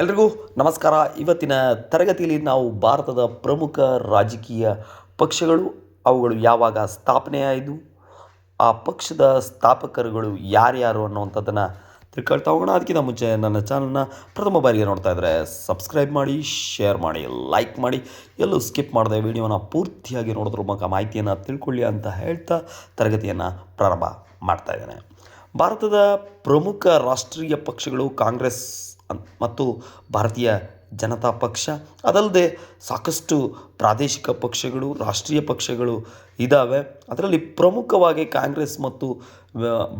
ಎಲ್ರಿಗೂ ನಮಸ್ಕಾರ. ಇವತ್ತಿನ ತರಗತಿಯಲ್ಲಿ ನಾವು ಭಾರತದ ಪ್ರಮುಖ ರಾಜಕೀಯ ಪಕ್ಷಗಳು, ಅವುಗಳು ಯಾವಾಗ ಸ್ಥಾಪನೆಯಾಯಿತು ಆ ಪಕ್ಷದ ಸ್ಥಾಪಕರುಗಳು ಯಾರ್ಯಾರು ಅನ್ನುವಂಥದ್ದನ್ನು ತಿಳ್ಕೊಳ್ತಾ ಹೋಗೋಣ. ಅದಕ್ಕಿಂತ ಮುಂಚೆ ನನ್ನ ಚಾನಲ್ನ ಪ್ರಥಮ ಬಾರಿಗೆ ನೋಡ್ತಾ ಇದ್ದರೆ ಸಬ್ಸ್ಕ್ರೈಬ್ ಮಾಡಿ, ಶೇರ್ ಮಾಡಿ, ಲೈಕ್ ಮಾಡಿ. ಎಲ್ಲೂ ಸ್ಕಿಪ್ ಮಾಡದೆ ವಿಡಿಯೋನ ಪೂರ್ತಿಯಾಗಿ ನೋಡೋದ್ರ ಮೂಲಕ ಮಾಹಿತಿಯನ್ನು ತಿಳ್ಕೊಳ್ಳಿ ಅಂತ ಹೇಳ್ತಾ ತರಗತಿಯನ್ನು ಪ್ರಾರಂಭ ಮಾಡ್ತಾ ಇದ್ದೇನೆ. ಭಾರತದ ಪ್ರಮುಖ ರಾಷ್ಟ್ರೀಯ ಪಕ್ಷಗಳು ಕಾಂಗ್ರೆಸ್ ಮತ್ತು ಭಾರತೀಯ ಜನತಾ ಪಕ್ಷ, ಅದಲ್ಲದೆ ಸಾಕಷ್ಟು ಪ್ರಾದೇಶಿಕ ಪಕ್ಷಗಳು, ರಾಷ್ಟ್ರೀಯ ಪಕ್ಷಗಳು ಇದ್ದಾವೆ ಅದರಲ್ಲಿ ಪ್ರಮುಖವಾಗಿ ಕಾಂಗ್ರೆಸ್ ಮತ್ತು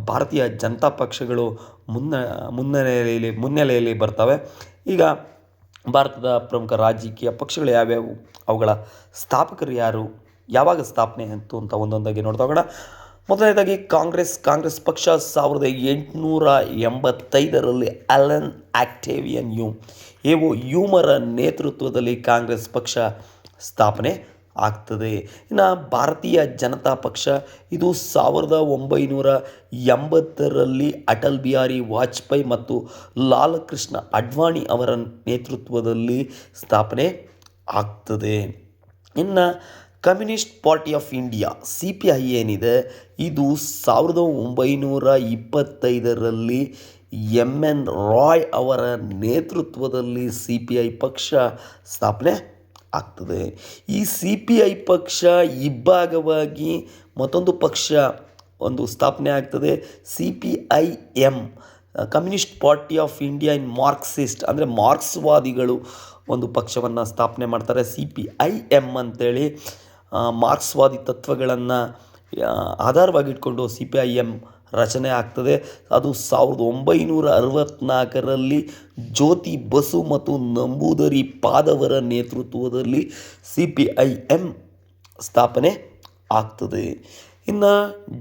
ಭಾರತೀಯ ಜನತಾ ಪಕ್ಷಗಳು ಮುನ್ನ, ಮುನ್ನೆಲೆಯಲ್ಲಿ ಮುನ್ನೆಲೆಯಲ್ಲಿ ಬರ್ತವೆ. ಈಗ ಭಾರತದ ಪ್ರಮುಖ ರಾಜಕೀಯ ಪಕ್ಷಗಳು ಯಾವ್ಯಾವು? ಅವುಗಳ ಸ್ಥಾಪಕರು ಯಾರು? ಯಾವಾಗ ಸ್ಥಾಪನೆ ಅಂತ ಒಂದೊಂದಾಗಿ ನೋಡ್ತಾ ಹೋಗೋಣ. ಮೊದಲನೇದಾಗಿ ಕಾಂಗ್ರೆಸ್ ಕಾಂಗ್ರೆಸ್ ಪಕ್ಷ ಸಾವಿರದ ಎಂಟುನೂರ ಎಂಬತ್ತೈದರಲ್ಲಿ ಅಲನ್ ಆಕ್ಟೇವಿಯನ್ ಯೂ, ಇವು ಯೂಮರ ನೇತೃತ್ವದಲ್ಲಿ ಕಾಂಗ್ರೆಸ್ ಪಕ್ಷ ಸ್ಥಾಪನೆ ಆಗ್ತದೆ. ಇನ್ನು ಭಾರತೀಯ ಜನತಾ ಪಕ್ಷ ಇದು ಸಾವಿರದ ಒಂಬೈನೂರ ಎಂಬತ್ತರಲ್ಲಿ ಅಟಲ್ ಬಿಹಾರಿ ವಾಜಪೇಯಿ ಮತ್ತು ಲಾಲ್ ಕೃಷ್ಣ ಅಡ್ವಾಣಿ ಅವರ ನೇತೃತ್ವದಲ್ಲಿ ಸ್ಥಾಪನೆ ಆಗ್ತದೆ. ಇನ್ನು communist party of India C P I ಏನಿದೆ? ಇದು ಸಾವಿರದ ಒಂಬೈನೂರ ಇಪ್ಪತ್ತೈದರಲ್ಲಿ ಎಂ ಎನ್ ರಾಯ್ ಅವರ ನೇತೃತ್ವದಲ್ಲಿ ಸಿ ಪಿ ಐ ಪಕ್ಷ ಸ್ಥಾಪನೆ ಆಗ್ತದೆ. ಈ ಸಿ ಪಿ ಐ ಪಕ್ಷ ಇಬ್ಬಾಗವಾಗಿ ಮತ್ತೊಂದು ಪಕ್ಷ ಒಂದು ಸ್ಥಾಪನೆ ಆಗ್ತದೆ. C P I M communist party of India in Marxist, ಅಂದರೆ ಮಾರ್ಕ್ಸ್ವಾದಿಗಳು ಒಂದು ಪಕ್ಷವನ್ನು ಸ್ಥಾಪನೆ ಮಾಡ್ತಾರೆ. ಸಿ ಪಿ ಐ ಎಂ ಅಂತೇಳಿ ಮಾರ್ಕ್ಸ್ವಾದಿ ತತ್ವಗಳನ್ನು ಆಧಾರವಾಗಿಟ್ಕೊಂಡು ಸಿ ಪಿ ಐ ಎಂ ರಚನೆ ಆಗ್ತದೆ. ಅದು ಸಾವಿರದ ಒಂಬೈನೂರ ಅರವತ್ತ್ನಾಲ್ಕರಲ್ಲಿ ಜ್ಯೋತಿ ಬಸು ಮತ್ತು ನಂಬೂದರಿ ಪಾದವರ ನೇತೃತ್ವದಲ್ಲಿ ಸಿ ಪಿ ಐ ಎಂ ಸ್ಥಾಪನೆ ಆಗ್ತದೆ. ಇನ್ನು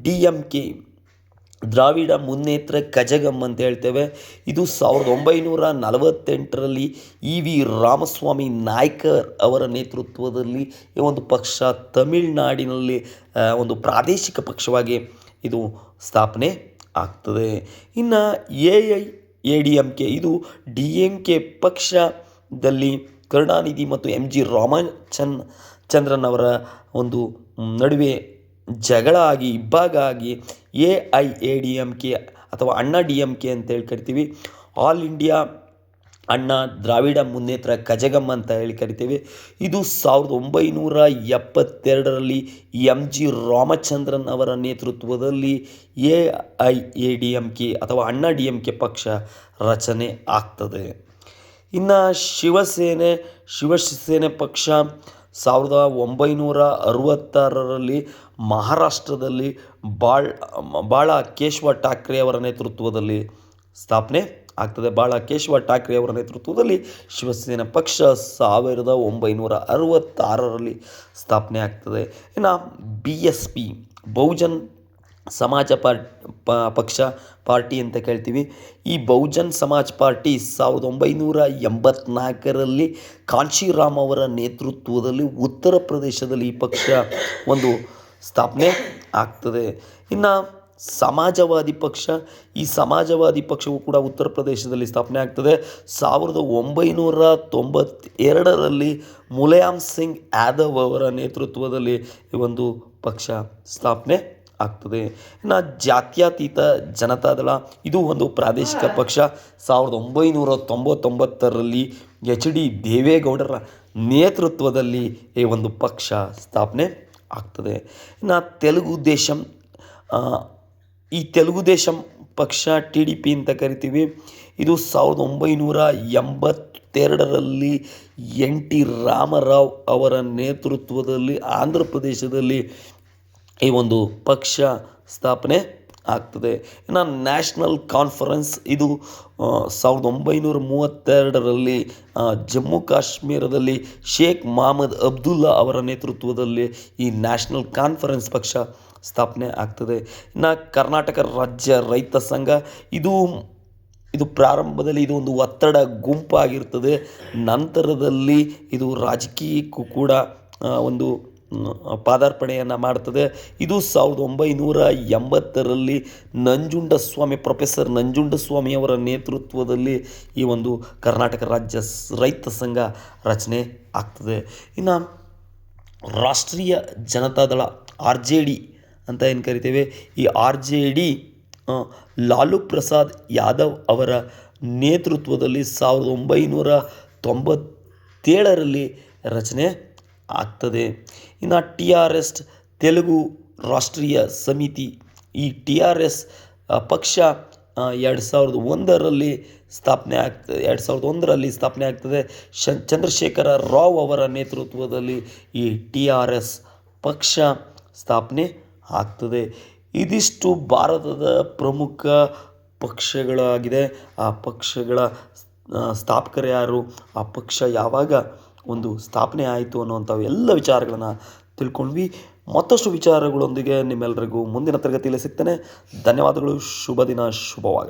D M K Dravida Munnetra Kazhagam ಅಂತ ಹೇಳ್ತೇವೆ. ಇದು ಸಾವಿರದ ಒಂಬೈನೂರ ನಲವತ್ತೆಂಟರಲ್ಲಿ ಇ ವಿ ರಾಮಸ್ವಾಮಿ ನಾಯ್ಕರ್ ಅವರ ನೇತೃತ್ವದಲ್ಲಿ ಈ ಒಂದು ಪಕ್ಷ ತಮಿಳುನಾಡಿನಲ್ಲಿ ಒಂದು ಪ್ರಾದೇಶಿಕ ಪಕ್ಷವಾಗಿ ಇದು ಸ್ಥಾಪನೆ ಆಗ್ತದೆ. ಇನ್ನು A I, A D M K, ಇದು ಡಿ ಎಂ ಕೆ ಪಕ್ಷದಲ್ಲಿ ಕರುಣಾನಿಧಿ ಮತ್ತು ಎಂ ಜಿ ರಾಮಚಂದ್ ಚಂದ್ರನ್ ಅವರ ಒಂದು ನಡುವೆ ಜಗಳ ಆಗಿ ಇಬ್ಬಾಗ ಆಗಿ A I A D M K ಅಥವಾ ಅಣ್ಣಾ ಡಿ ಎಂ ಕೆ ಅಂತೇಳಿ ಕರಿತೀವಿ. ಆಲ್ ಇಂಡಿಯಾ ಅಣ್ಣ ದ್ರಾವಿಡ ಮುನ್ನೇತ್ರ ಕಜಗಮ್ಮ ಅಂತ ಹೇಳಿ ಕರಿತೀವಿ. ಇದು ಸಾವಿರದ ಒಂಬೈನೂರ ಎಪ್ಪತ್ತೆರಡರಲ್ಲಿ ಎಂ ಜಿ ರಾಮಚಂದ್ರನ್ ಅವರ ನೇತೃತ್ವದಲ್ಲಿ A I A D M K ಅಥವಾ ಅಣ್ಣಾ ಡಿ ಎಂ ಕೆ ಪಕ್ಷ ರಚನೆ ಆಗ್ತದೆ. ಇನ್ನು ಶಿವಸೇನೆ ಶಿವಸೇನೆ ಪಕ್ಷ ಸಾವಿರದ ಒಂಬೈನೂರ ಅರುವತ್ತಾರರಲ್ಲಿ ಮಹಾರಾಷ್ಟ್ರದಲ್ಲಿ ಬಾಳ್, ಬಾಳ ಕೇಶವ ಠಾಕ್ರೆಯವರ ನೇತೃತ್ವದಲ್ಲಿ ಸ್ಥಾಪನೆ ಆಗ್ತದೆ. ಬಾಳ ಕೇಶವ ಠಾಕ್ರೆಯವರ ನೇತೃತ್ವದಲ್ಲಿ ಶಿವಸೇನಾ ಪಕ್ಷ ಸಾವಿರದ ಒಂಬೈನೂರ ಅರವತ್ತಾರರಲ್ಲಿ ಸ್ಥಾಪನೆ ಆಗ್ತದೆ. ಇನ್ನು ಬಿ ಎಸ್ ಪಿ ಬಹುಜನ್ ಸಮಾಜ ಪಕ್ಷ ಪಾರ್ಟಿ ಅಂತ ಕೇಳ್ತೀವಿ. ಈ ಬಹುಜನ್ ಸಮಾಜ್ ಪಾರ್ಟಿ ಸಾವಿರದ ಒಂಬೈನೂರ ಎಂಬತ್ನಾಲ್ಕರಲ್ಲಿ ಕಾಂಶಿರಾಮ್ ಅವರ ನೇತೃತ್ವದಲ್ಲಿ ಉತ್ತರ ಪ್ರದೇಶದಲ್ಲಿ ಈ ಪಕ್ಷ ಒಂದು ಸ್ಥಾಪನೆ ಆಗ್ತದೆ. ಇನ್ನು ಸಮಾಜವಾದಿ ಪಕ್ಷ, ಈ ಸಮಾಜವಾದಿ ಪಕ್ಷವು ಕೂಡ ಉತ್ತರ ಪ್ರದೇಶದಲ್ಲಿ ಸ್ಥಾಪನೆ ಆಗ್ತದೆ. ಸಾವಿರದ ಒಂಬೈನೂರ ತೊಂಬತ್ತೆರಡರಲ್ಲಿ ಮುಲಾಯಂ ಸಿಂಗ್ ಯಾದವ್ ಅವರ ನೇತೃತ್ವದಲ್ಲಿ ಈ ಒಂದು ಪಕ್ಷ ಸ್ಥಾಪನೆ ಆಗ್ತದೆ. ಇನ್ನು ಜಾತ್ಯತೀತ ಜನತಾದಳ ಇದು ಒಂದು ಪ್ರಾದೇಶಿಕ ಪಕ್ಷ. ಸಾವಿರದ ಒಂಬೈನೂರ ತೊಂಬತ್ತೊಂಬತ್ತರಲ್ಲಿ ಎಚ್ ಡಿ ದೇವೇಗೌಡರ ನೇತೃತ್ವದಲ್ಲಿ ಈ ಒಂದು ಪಕ್ಷ ಸ್ಥಾಪನೆ ಆಗ್ತದೆ. ಇನ್ನು ತೆಲುಗು ದೇಶಂ ಈ ತೆಲುಗು ದೇಶಂ ಪಕ್ಷ ಟಿ ಡಿ ಪಿ ಅಂತ ಕರಿತೀವಿ. ಇದು ಸಾವಿರದ ಒಂಬೈನೂರ ಎಂಬತ್ತೆರಡರಲ್ಲಿ ಎನ್ ಟಿ ರಾಮರಾವ್ ಅವರ ನೇತೃತ್ವದಲ್ಲಿ ಆಂಧ್ರ ಪ್ರದೇಶದಲ್ಲಿ ಈ ಒಂದು ಪಕ್ಷ ಸ್ಥಾಪನೆ ಆಗ್ತದೆ. ಇನ್ನು ನ್ಯಾಷನಲ್ ಕಾನ್ಫರೆನ್ಸ್ ಇದು ಸಾವಿರದ ಒಂಬೈನೂರ ಮೂವತ್ತೆರಡರಲ್ಲಿ ಜಮ್ಮು ಕಾಶ್ಮೀರದಲ್ಲಿ ಶೇಖ್ ಮಹಮ್ಮದ್ ಅಬ್ದುಲ್ಲಾ ಅವರ ನೇತೃತ್ವದಲ್ಲಿ ಈ ನ್ಯಾಷನಲ್ ಕಾನ್ಫರೆನ್ಸ್ ಪಕ್ಷ ಸ್ಥಾಪನೆ ಆಗ್ತದೆ. ಇನ್ನು ಕರ್ನಾಟಕ ರಾಜ್ಯ ರೈತ ಸಂಘ, ಇದು ಇದು ಪ್ರಾರಂಭದಲ್ಲಿ ಇದು ಒಂದು ಒತ್ತಡ ಗುಂಪಾಗಿರ್ತದೆ. ನಂತರದಲ್ಲಿ ಇದು ರಾಜಕೀಯಕ್ಕೂ ಕೂಡ ಒಂದು ಪಾದಾರ್ಪಣೆಯನ್ನು ಮಾಡ್ತದೆ. ಇದು ಸಾವಿರದ ಒಂಬೈನೂರ ಎಂಬತ್ತರಲ್ಲಿ ನಂಜುಂಡಸ್ವಾಮಿ, ಪ್ರೊಫೆಸರ್ ನಂಜುಂಡಸ್ವಾಮಿಯವರ ನೇತೃತ್ವದಲ್ಲಿ ಈ ಒಂದು ಕರ್ನಾಟಕ ರಾಜ್ಯ ರೈತ ಸಂಘ ರಚನೆ ಆಗ್ತದೆ. ಇನ್ನು ರಾಷ್ಟ್ರೀಯ ಜನತಾದಳ ಆರ್ ಜೆ ಡಿ ಅಂತ ಏನು ಕರಿತೇವೆ? ಈ R J D Lalu Prasad Yadav ಅವರ ನೇತೃತ್ವದಲ್ಲಿ ಸಾವಿರದ ಒಂಬೈನೂರ ತೊಂಬತ್ತೇಳರಲ್ಲಿ ರಚನೆ ಆಗ್ತದೆ. ಇನ್ನು ಟಿ ಆರ್ ಎಸ್ ತೆಲುಗು ರಾಷ್ಟ್ರೀಯ ಸಮಿತಿ, ಈ ಟಿ ಆರ್ ಎಸ್ ಪಕ್ಷ ಎರಡು ಸಾವಿರದ ಒಂದರಲ್ಲಿ ಸ್ಥಾಪನೆ ಆಗ್ತದೆ ಎರಡು ಸಾವಿರದ ಒಂದರಲ್ಲಿ ಸ್ಥಾಪನೆ ಆಗ್ತದೆ. ಶ ಚಂದ್ರಶೇಖರ ರಾವ್ ಅವರ ನೇತೃತ್ವದಲ್ಲಿ ಈ ಟಿ ಆರ್ ಎಸ್ ಪಕ್ಷ ಸ್ಥಾಪನೆ ಆಗ್ತದೆ. ಇದಿಷ್ಟು ಭಾರತದ ಪ್ರಮುಖ ಪಕ್ಷಗಳಾಗಿದೆ. ಆ ಪಕ್ಷಗಳ ಸ್ಥಾಪಕರು ಯಾರು? ಆ ಪಕ್ಷ ಯಾವಾಗ ಒಂದು ಸ್ಥಾಪನೆ ಆಯಿತು ಅನ್ನುವಂಥ ಎಲ್ಲ ವಿಚಾರಗಳನ್ನು ತಿಳ್ಕೊಂಡ್ವಿ. ಮತ್ತಷ್ಟು ವಿಚಾರಗಳೊಂದಿಗೆ ನಿಮ್ಮೆಲ್ಲರಿಗೂ ಮುಂದಿನ ತರಗತಿಯಲ್ಲಿ ಸಿಗ್ತೇನೆ. ಧನ್ಯವಾದಗಳು. ಶುಭ ದಿನ. ಶುಭವಾಗಲಿ.